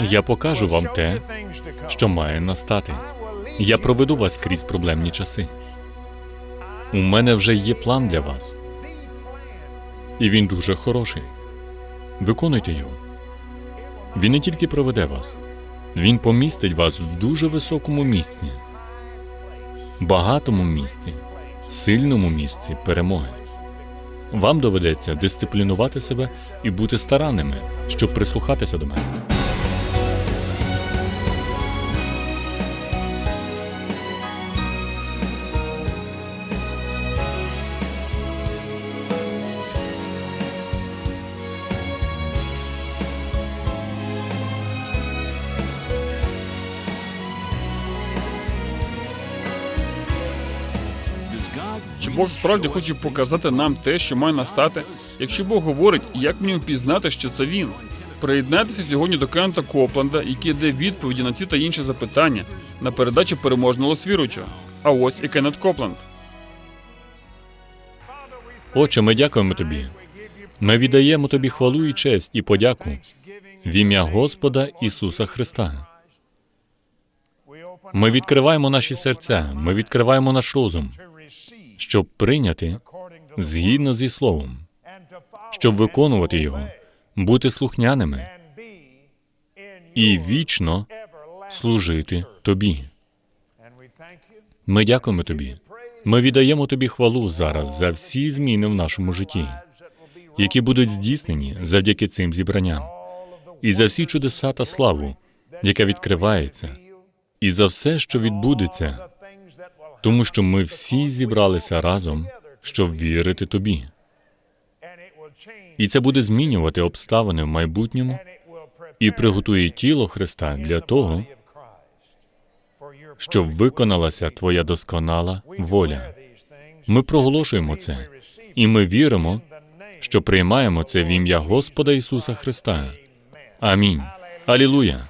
Я покажу вам те, що має настати. Я проведу вас крізь проблемні часи. У мене вже є план для вас, і він дуже хороший. Виконуйте його. Він не тільки проведе вас, він помістить вас в дуже високому місці, багатому місці, сильному місці перемоги. Вам доведеться дисциплінувати себе і бути старанними, щоб прислухатися до мене. Чи Бог справді хоче показати нам те, що має настати? Якщо Бог говорить, як мені впізнати, що це він? Приєднайтеся сьогодні до Кента Копланда, який дає відповіді на ці та інші запитання на передачі переможного свіручого. А ось і Кеннет Копланд. Отче, ми дякуємо тобі. Ми віддаємо тобі хвалу і честь і подяку в ім'я Господа Ісуса Христа. Ми відкриваємо наші серця, ми відкриваємо наш розум, щоб прийняти згідно зі Словом, щоб виконувати його, бути слухняними і вічно служити тобі. Ми дякуємо тобі. Ми віддаємо тобі хвалу зараз за всі зміни в нашому житті, які будуть здійснені завдяки цим зібранням, і за всі чудеса та славу, яка відкривається, і за все, що відбудеться, тому що ми всі зібралися разом, щоб вірити тобі. І це буде змінювати обставини в майбутньому і приготує тіло Христа для того, щоб виконалася твоя досконала воля. Ми проголошуємо це, і ми віримо, що приймаємо це в ім'я Господа Ісуса Христа. Амінь. Алілуя.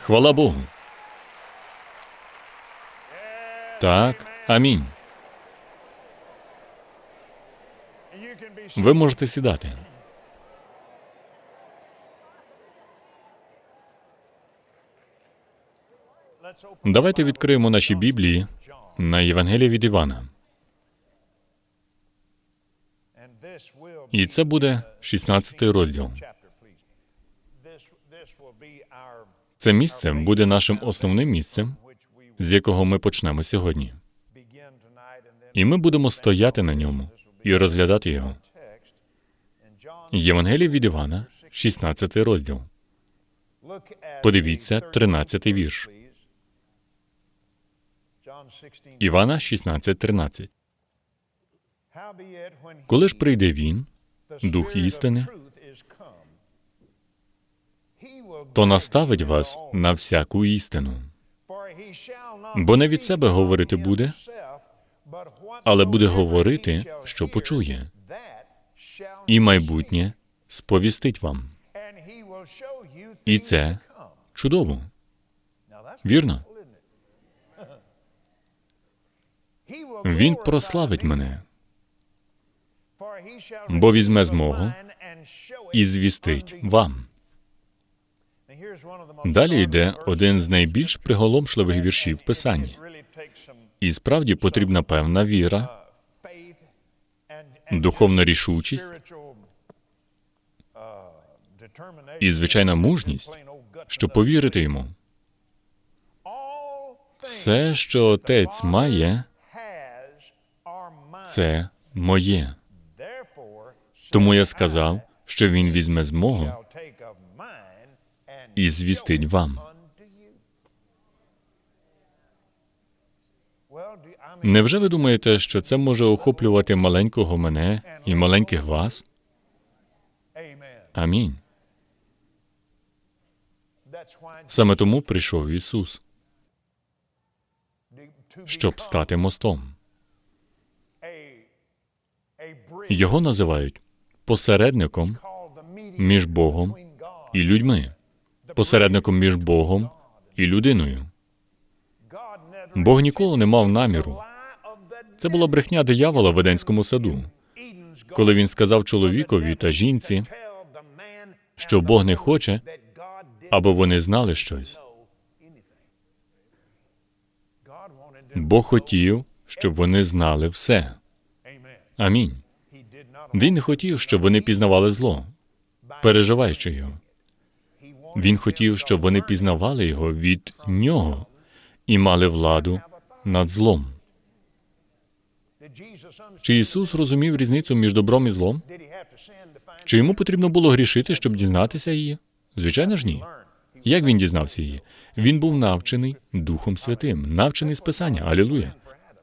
Хвала Богу. Так, амінь. Ви можете сідати. Давайте відкриємо наші Біблії на Євангелії від Івана. І це буде 16 розділ. Це місце буде нашим основним місцем, з якого ми почнемо сьогодні. І ми будемо стояти на ньому і розглядати його. Євангеліє від Івана, 16 розділ. Подивіться, 13 вірш. Івана 16, 13. Коли ж прийде він, Дух істини, то наставить вас на всяку істину. Бо не від себе говорити буде, але буде говорити, що почує, і майбутнє сповістить вам. І це чудово. Вірно? Він прославить мене, бо візьме з мого і звістить вам. Далі йде один з найбільш приголомшливих віршів Писання. І справді потрібна певна віра, духовна рішучість і звичайна мужність, щоб повірити йому. Все, що отець має, це моє. Тому я сказав, що він візьме з мого і звістить вам. Невже ви думаєте, що це може охоплювати маленького мене і маленьких вас? Амінь. Саме тому прийшов Ісус, щоб стати мостом. Його називають посередником між Богом і людьми, посередником між Богом і людиною. Бог ніколи не мав наміру. Це була брехня диявола в Едемському саду, коли він сказав чоловікові та жінці, що Бог не хоче, або вони знали щось. Бог хотів, щоб вони знали все. Амінь. Він не хотів, щоб вони пізнавали зло, переживаючи його. Він хотів, щоб вони пізнавали його від нього і мали владу над злом. Чи Ісус розумів різницю між добром і злом? Чи йому потрібно було грішити, щоб дізнатися її? Звичайно ж ні. Як він дізнався її? Він був навчений Духом Святим, навчений з Писання. Алілуя.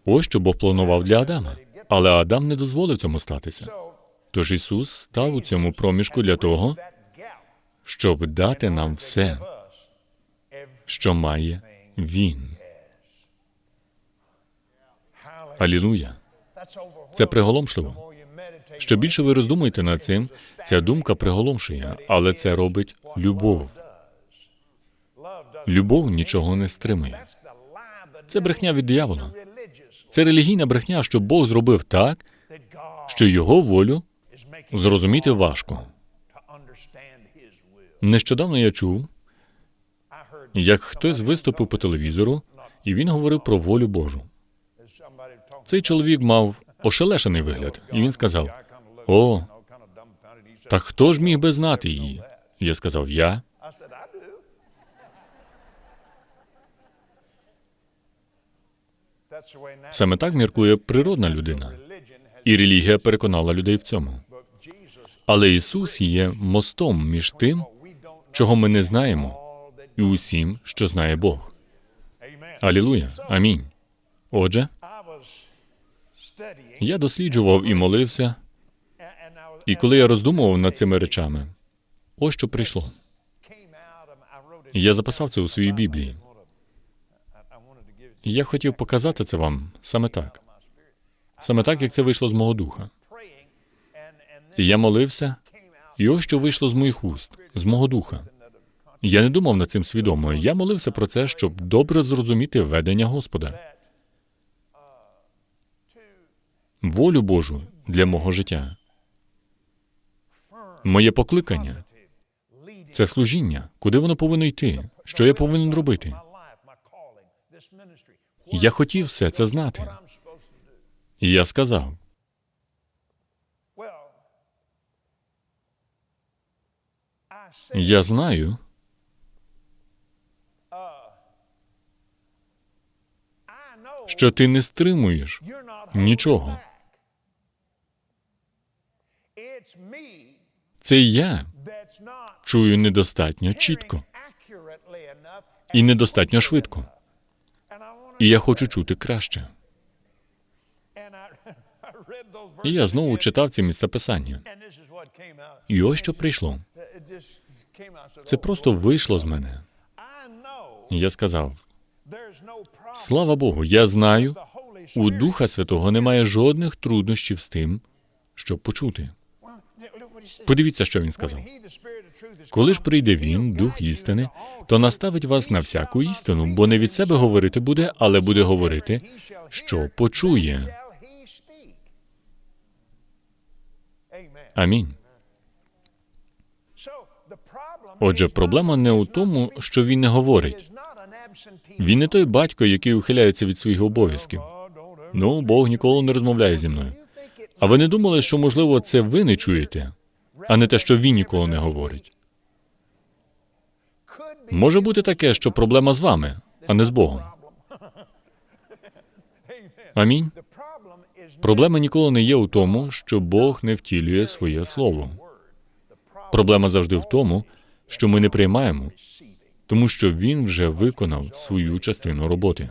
Ось що Бог планував для Адама. Але Адам не дозволив цьому статися. Тож Ісус став у цьому проміжку для того, щоб дати нам все, що має Він. Алілуя. Це приголомшливо. Що більше ви роздумуєте над цим, ця думка приголомшує, але це робить любов. Любов нічого не стримує. Це брехня від диявола. Це релігійна брехня, що Бог зробив так, що його волю зрозуміти важко. Нещодавно я чув, як хтось виступив по телевізору, і він говорив про волю Божу. Цей чоловік мав ошелешений вигляд, і він сказав: О, та хто ж міг би знати її? Я сказав: Я. Саме так міркує природна людина, і релігія переконала людей в цьому. Але Ісус є мостом між тим, чого ми не знаємо, і усім, що знає Бог. Алілуя. Амінь. Отже, я досліджував і молився, і коли я роздумував над цими речами, ось що прийшло. Я записав це у своїй Біблії. Я хотів показати це вам саме так. Саме так, як це вийшло з мого духа. І я молився, і ось що вийшло з моїх уст, з мого духа. Я не думав над цим свідомо. Я молився про це, щоб добре зрозуміти ведення Господа. Волю Божу для мого життя. Моє покликання це служіння, куди воно повинно йти, що я повинен робити. Я хотів все це знати. І я сказав: я знаю, що ти не стримуєш нічого. Це я чую недостатньо чітко і недостатньо швидко. І я хочу чути краще. І я знову читав ці місця писання. І ось що прийшло. Це просто вийшло з мене. Я сказав: слава Богу, я знаю, у Духа Святого немає жодних труднощів з тим, щоб почути. Подивіться, що він сказав. Коли ж прийде він, дух істини, то наставить вас на всяку істину, бо не від себе говорити буде, але буде говорити, що почує. Амінь. Отже, проблема не у тому, що він не говорить. Він не той батько, який ухиляється від своїх обов'язків. Ну, Бог ніколи не розмовляє зі мною. А ви не думали, що, можливо, це ви не чуєте, а не те, що він ніколи не говорить? Може бути таке, що проблема з вами, а не з Богом. Амінь. Проблема ніколи не є у тому, що Бог не втілює своє слово. Проблема завжди в тому, що ми не приймаємо, тому що Він вже виконав свою частину роботи.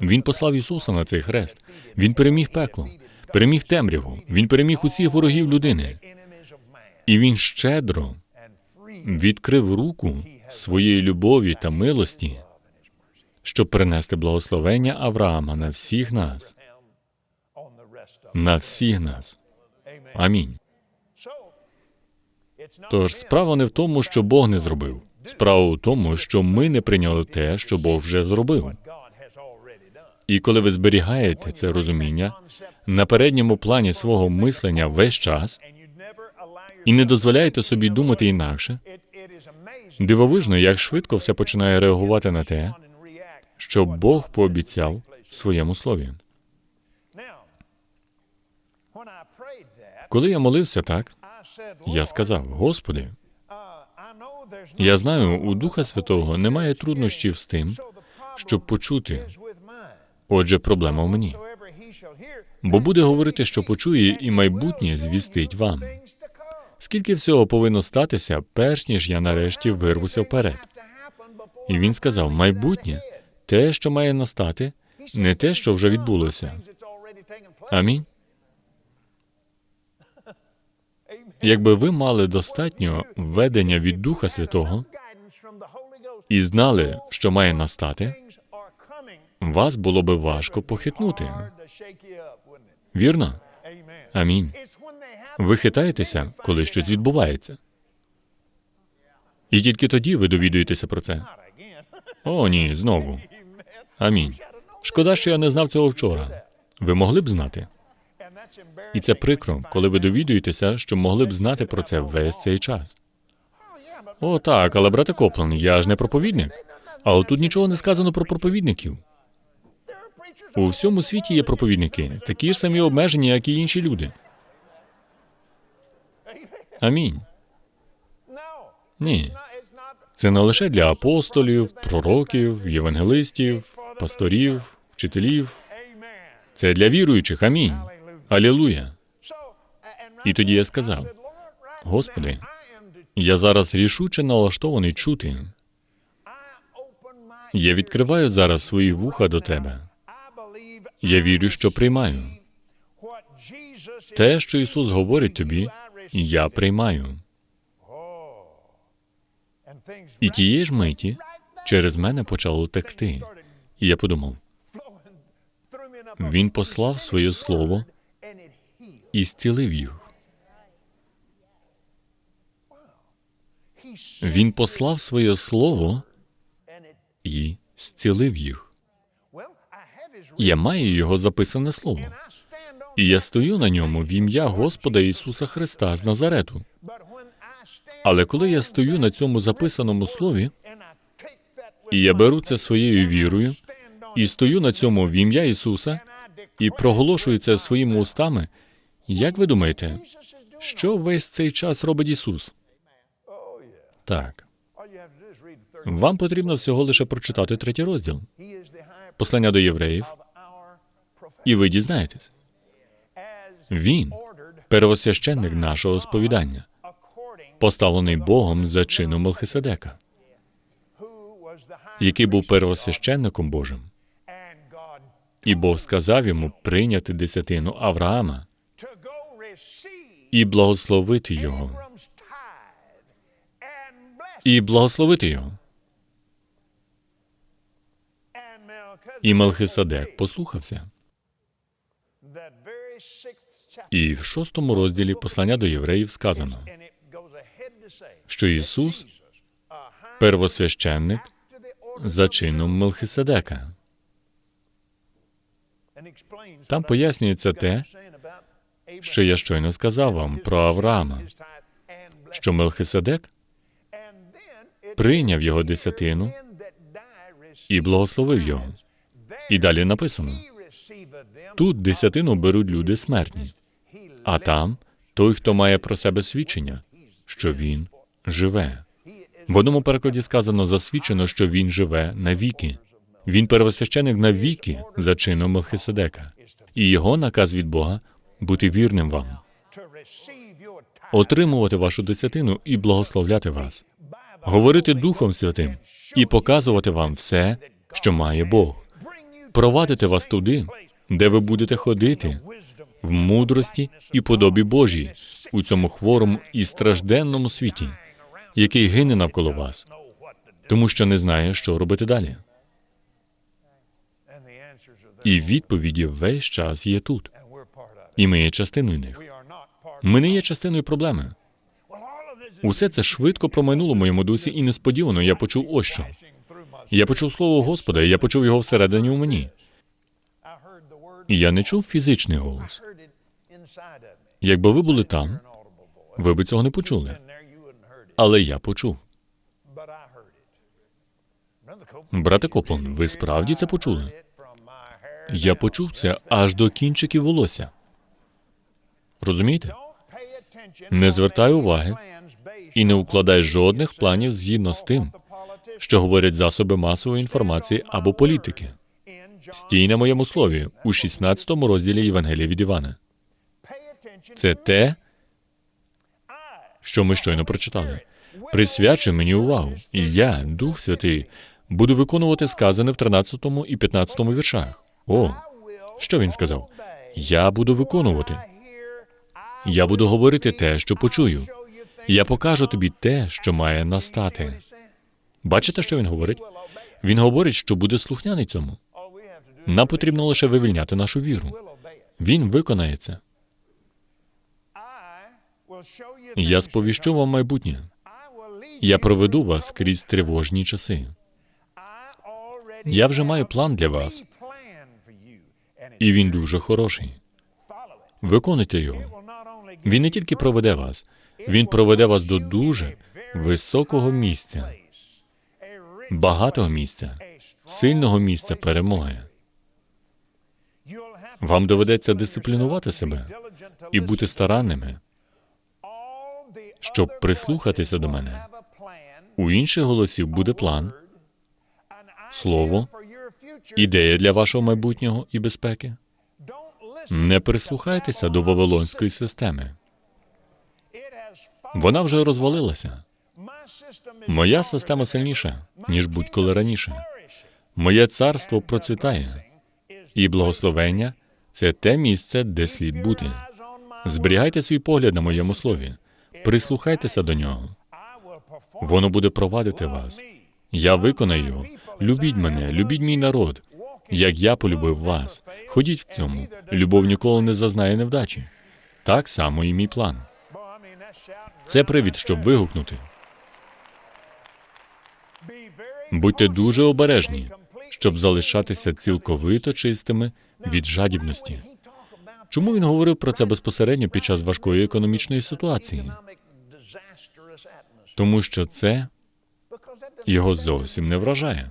Він послав Ісуса на цей хрест. Він переміг пекло, переміг темряву, він переміг усіх ворогів людини. І він щедро відкрив руку своєї любові та милості, щоб принести благословення Авраама на всіх нас, на всіх нас. Амінь. Тож справа не в тому, що Бог не зробив. Справа у тому, що ми не прийняли те, що Бог вже зробив. І коли ви зберігаєте це розуміння на передньому плані свого мислення весь час і не дозволяєте собі думати інакше, Дивовижно, як швидко все починає реагувати на те, що Бог пообіцяв в своєму слові. Коли я молився так, я сказав: Господи, я знаю, у Духа Святого немає труднощів з тим, щоб почути. Отже, проблема в мені. Бо буде говорити, що почує, і майбутнє звістить вам. Скільки всього повинно статися, перш ніж я нарешті вирвуся вперед. І він сказав: майбутнє, те, що має настати, не те, що вже відбулося. Амінь. Якби ви мали достатньо введення від Духа Святого і знали, що має настати, вас було би важко похитнути. Вірно? Амінь. Ви хитаєтеся, коли щось відбувається. І тільки тоді ви довідуєтеся про це. О, ні, знову. Амінь. Шкода, що я не знав цього вчора. Ви могли б знати. І це прикро, коли ви довідуєтеся, що могли б знати про це весь цей час. О, так, але брате Коплан, я ж не проповідник. Але тут нічого не сказано про проповідників. У всьому світі є проповідники, такі ж самі обмежені, як і інші люди. Амінь. Ні. Це не лише для апостолів, пророків, євангелистів, пасторів, вчителів. Це для віруючих. Амінь. Алілуя. І тоді я сказав: Господи, Я зараз рішуче налаштований чути. Я відкриваю зараз свої вуха до тебе. Я вірю, що приймаю. Те, що Ісус говорить тобі, я приймаю. І тієї ж миті через мене почало текти. І я подумав, Він послав своє слово і зцілив їх. Він послав своє слово і зцілив їх. Я маю його записане слово. І я стою на ньому в ім'я Господа Ісуса Христа з Назарету. Але коли я стою на цьому записаному слові, і я беру це своєю вірою, і стою на цьому в ім'я Ісуса, і проголошую це своїми устами, як ви думаєте, що весь цей час робить Ісус? Так, вам потрібно всього лише прочитати третій розділ послання до євреїв, і ви дізнаєтесь. Він первосвященник нашого сповідання, поставлений Богом за чином Мелхиседека, який був первосвященником Божим, і Бог сказав йому прийняти десятину Авраама і благословити його, і благословити його. І Мелхиседек послухався. І в шостому розділі послання до євреїв сказано, що Ісус первосвященник за чином Мелхиседека. Там пояснюється те, що я щойно сказав вам про Авраама, що Мелхиседек прийняв його десятину і благословив його. І далі написано: тут десятину беруть люди смертні, а там той, хто має про себе свідчення, що він живе. В одному перекладі сказано засвідчено, що він живе навіки. Він первосвященик навіки за чином Мелхиседека, і його наказ від Бога бути вірним вам, отримувати вашу десятину і благословляти вас, говорити Духом Святим і показувати вам все, що має Бог, провадити вас туди, де ви будете ходити в мудрості і подобі Божій у цьому хворому і стражденному світі, який гине навколо вас, тому що не знає, що робити далі. І відповіді весь час є тут, і ми є частиною них. Ми не є частиною проблеми. Усе це швидко промайнуло моєму дусі, і несподівано я почув ось що. Я почув слово Господа, і я почув його всередині у мені. І я не чув фізичний голос. Якби ви були там, ви би цього не почули. Але я почув. Брате Коплан, ви справді це почули? Я почув це аж до кінчиків волосся. Розумієте? Не звертай уваги І не укладай жодних планів згідно з тим, що говорять засоби масової інформації або політики. Стій на моєму слові у 16 розділі Євангелія від Івана. Це те, що ми щойно прочитали. Присвячуй мені увагу, і я, Дух Святий, буду виконувати сказане в 13 і 15 віршах. О, що він сказав? Я буду виконувати. Я буду говорити те, що почую. Я покажу тобі те, що має настати. Бачите, що він говорить? Він говорить, що буде слухняний цьому. Нам потрібно лише вивільняти нашу віру. Він виконає це. Я сповіщу вам майбутнє. Я проведу вас крізь тривожні часи. Я вже маю план для вас, І він дуже хороший. Виконуйте його. Він не тільки проведе вас, він проведе вас до дуже високого місця, багатого місця, сильного місця перемоги. Вам доведеться дисциплінувати себе і бути старанними, щоб прислухатися до мене. У інших голосів буде план, слово, ідея для вашого майбутнього і безпеки. Не прислухайтеся до вавилонської системи. Вона вже розвалилася. Моя система сильніша, ніж будь-коли раніше. Моє царство процвітає, і благословення це те місце, де слід бути. Зберігайте свій погляд на моєму слові, прислухайтеся до нього. Воно буде провадити вас. Я виконаю. Любіть мене, любіть мій народ, як я полюбив вас. Ходіть в цьому. Любов ніколи не зазнає невдачі. Так само і мій план. Це привід, щоб вигукнути. Будьте дуже обережні, щоб залишатися цілковито чистими від жадібності. Чому він говорив про це безпосередньо під час важкої економічної ситуації? Тому що це його зовсім не вражає.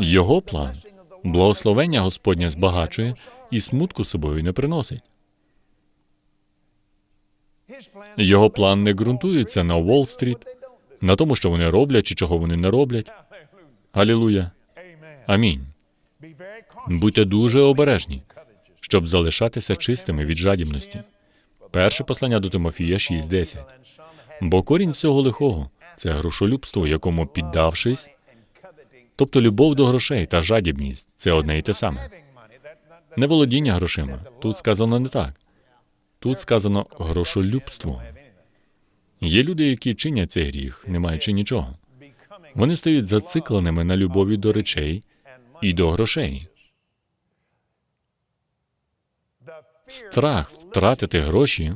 Його план благословення Господня збагачує і смутку собою не приносить. Його план не ґрунтується на Уолл-стріт, на тому, що вони роблять чи чого вони не роблять. Алілуя. Амінь. Будьте дуже обережні, щоб залишатися чистими від жадібності. Перше послання до Тимофія 6.10. Бо корінь всього лихого це грошолюбство, якому піддавшись, тобто любов до грошей та жадібність це одне і те саме. Не володіння грошима. Тут сказано не так. Тут сказано грошолюбство. Є люди, які чинять цей гріх, не маючи нічого. Вони стають зацикленими на любові до речей і до грошей. Страх втратити гроші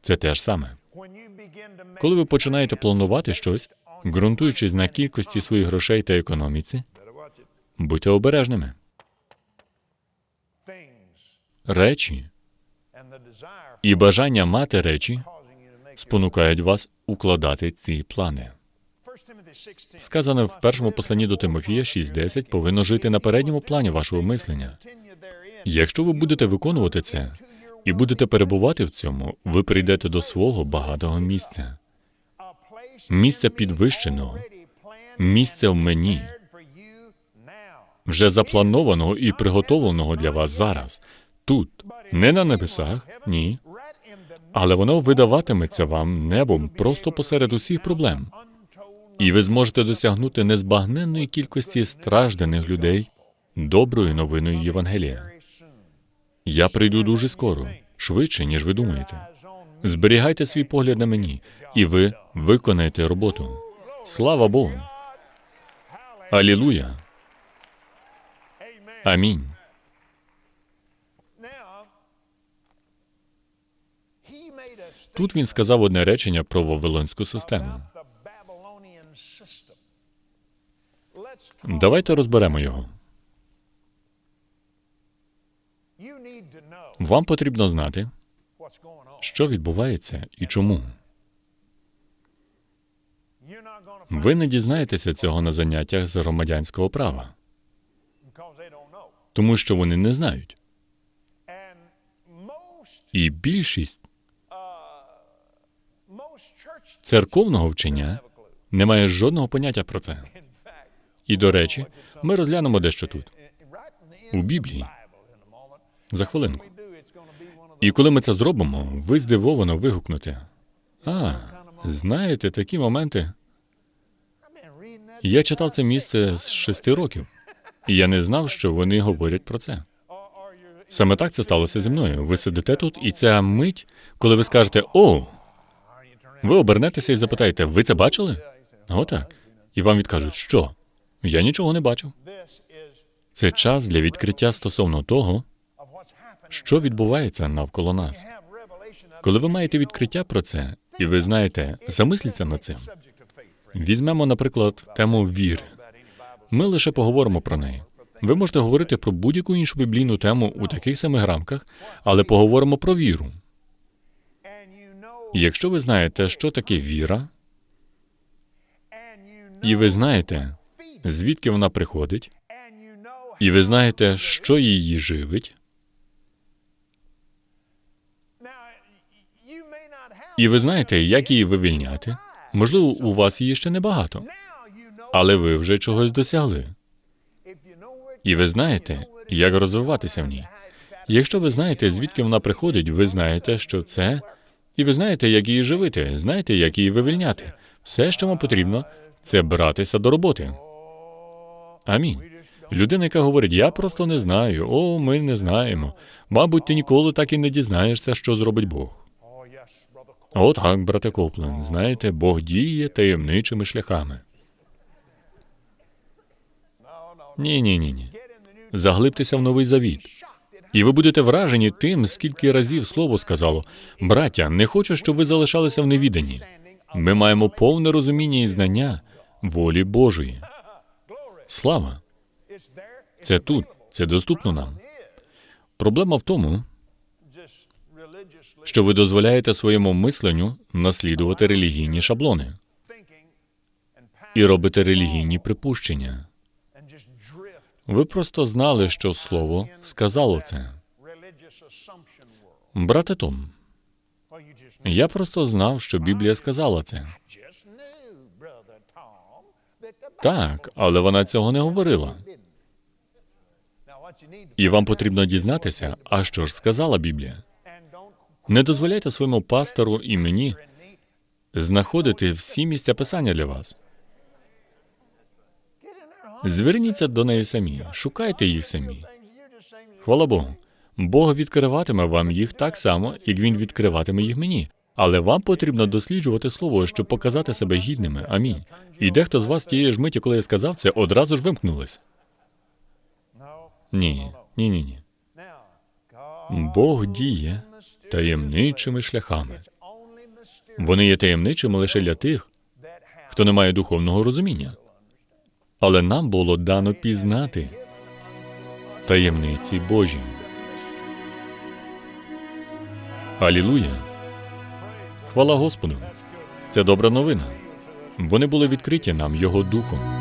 це те ж саме. Коли ви починаєте планувати щось, ґрунтуючись на кількості своїх грошей та економіці, будьте обережними. Речі і бажання мати речі спонукають вас укладати ці плани. Сказане в першому посланні до Тимофія 6.10 повинно жити на передньому плані вашого мислення. Якщо ви будете виконувати це і будете перебувати в цьому, ви прийдете до свого багатого місця, місця підвищеного, місця в мені, вже запланованого і приготовленого для вас зараз, тут, не на небесах, ні, але воно видаватиметься вам небом просто посеред усіх проблем. І ви зможете досягнути незбагненної кількості стражданих людей доброю новиною Євангелія. Я прийду дуже скоро, швидше, ніж ви думаєте. Зберігайте свій погляд на мені, і ви виконаєте роботу. Слава Богу! Алілуя! Амінь. Тут він сказав одне речення про вавилонську систему. Давайте розберемо його. Вам потрібно знати, що відбувається і чому. Ви не дізнаєтеся цього на заняттях з громадянського права, тому що вони не знають. І більшість церковного вчення не має жодного поняття про це. І, до речі, ми розглянемо дещо тут, у Біблії, за хвилинку. І коли ми це зробимо, ви здивовано вигукнете. А, знаєте, такі моменти. Я читав це місце з шести років, і я не знав, що вони говорять про це. Саме так це сталося зі мною. Ви сидите тут, і ця мить, коли ви скажете О, ви обернетеся і запитаєте, ви це бачили? Отак. І вам відкажуть, що? Я нічого не бачив. Це час для відкриття стосовно того, що відбувається навколо нас. Коли ви маєте відкриття про це, і ви знаєте, замисліться над цим. Візьмемо, наприклад, тему віри. Ми лише поговоримо про неї. Ви можете говорити про будь-яку іншу біблійну тему у таких самих рамках, але поговоримо про віру. Якщо ви знаєте, що таке віра, і ви знаєте, звідки вона приходить, і ви знаєте, що її живить, і ви знаєте, як її вивільняти, можливо, у вас її ще небагато, але ви вже чогось досягли. І ви знаєте, як розвиватися в ній. Якщо ви знаєте, звідки вона приходить, ви знаєте, що це, і ви знаєте, як її живити, знаєте, як її вивільняти. Все, що вам потрібно, це братися до роботи. Амінь. Людина, яка говорить, я просто не знаю, о, ми не знаємо. Мабуть, ти ніколи так і не дізнаєшся, що зробить Бог. О, так, брате Коплен, знаєте, Бог діє таємничими шляхами. Ні, ні, ні, ні. Заглибтеся в новий завіт. І ви будете вражені тим, скільки разів слово сказало: браття, не хочу, щоб ви залишалися в невіданні. Ми маємо повне розуміння і знання волі Божої. Слава! Це тут, це доступно нам. Проблема в тому, що ви дозволяєте своєму мисленню наслідувати релігійні шаблони і робите релігійні припущення. Ви просто знали, що слово сказало це. Брате Том, я просто знав, що Біблія сказала це. Так, але вона цього не говорила. І вам потрібно дізнатися, а що ж сказала Біблія. Не дозволяйте своєму пастору і мені знаходити всі місця писання для вас. Зверніться до неї самі, шукайте їх самі. Хвала Богу. Бог відкриватиме вам їх так само, як він відкриватиме їх мені. Але вам потрібно досліджувати слово, щоб показати себе гідними. Амінь. І дехто з вас тієї ж миті, коли я сказав це, одразу ж вимкнулись. Ні, ні, ні, ні. Бог діє таємничими шляхами. Вони є таємничими лише для тих, хто не має духовного розуміння. Але нам було дано пізнати таємниці Божі. Алілуя! Хвала Господу! Це добра новина. Вони були відкриті нам Його духом.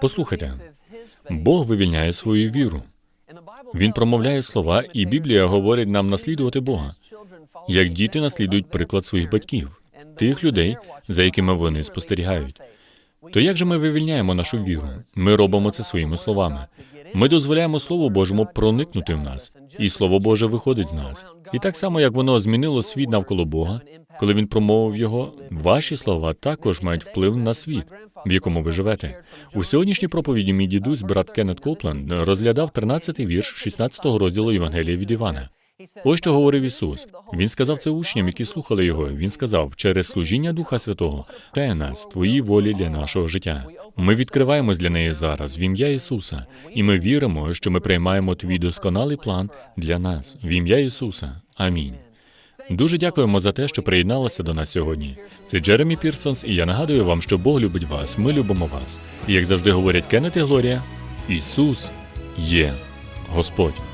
Послухайте, Бог вивільняє свою віру. Він промовляє слова, і Біблія говорить нам наслідувати Бога, як діти наслідують приклад своїх батьків, тих людей, за якими вони спостерігають. То як же ми вивільняємо нашу віру? Ми робимо це своїми словами. Ми дозволяємо Слову Божому проникнути в нас, і Слово Боже виходить з нас. І так само, як воно змінило світ навколо Бога, коли він промовив його, ваші слова також мають вплив на світ, в якому ви живете. У сьогоднішній проповіді мій дідусь, брат Кеннет Копленд, розглядав 13-й вірш 16 розділу Євангелія від Івана. Ось що говорив Ісус. Він сказав це учням, які слухали його. Він сказав: через служіння Духа Святого те нас, твої волі для нашого життя. Ми відкриваємось для неї зараз в ім'я Ісуса, і ми віримо, що ми приймаємо твій досконалий план для нас в ім'я Ісуса. Амінь. Дуже дякуємо за те, що приєдналися до нас сьогодні. Це Джеремі Пірсонс, і я нагадую вам, що Бог любить вас. Ми любимо вас. І як завжди говорять Кеннет і Глорія, Ісус є Господь.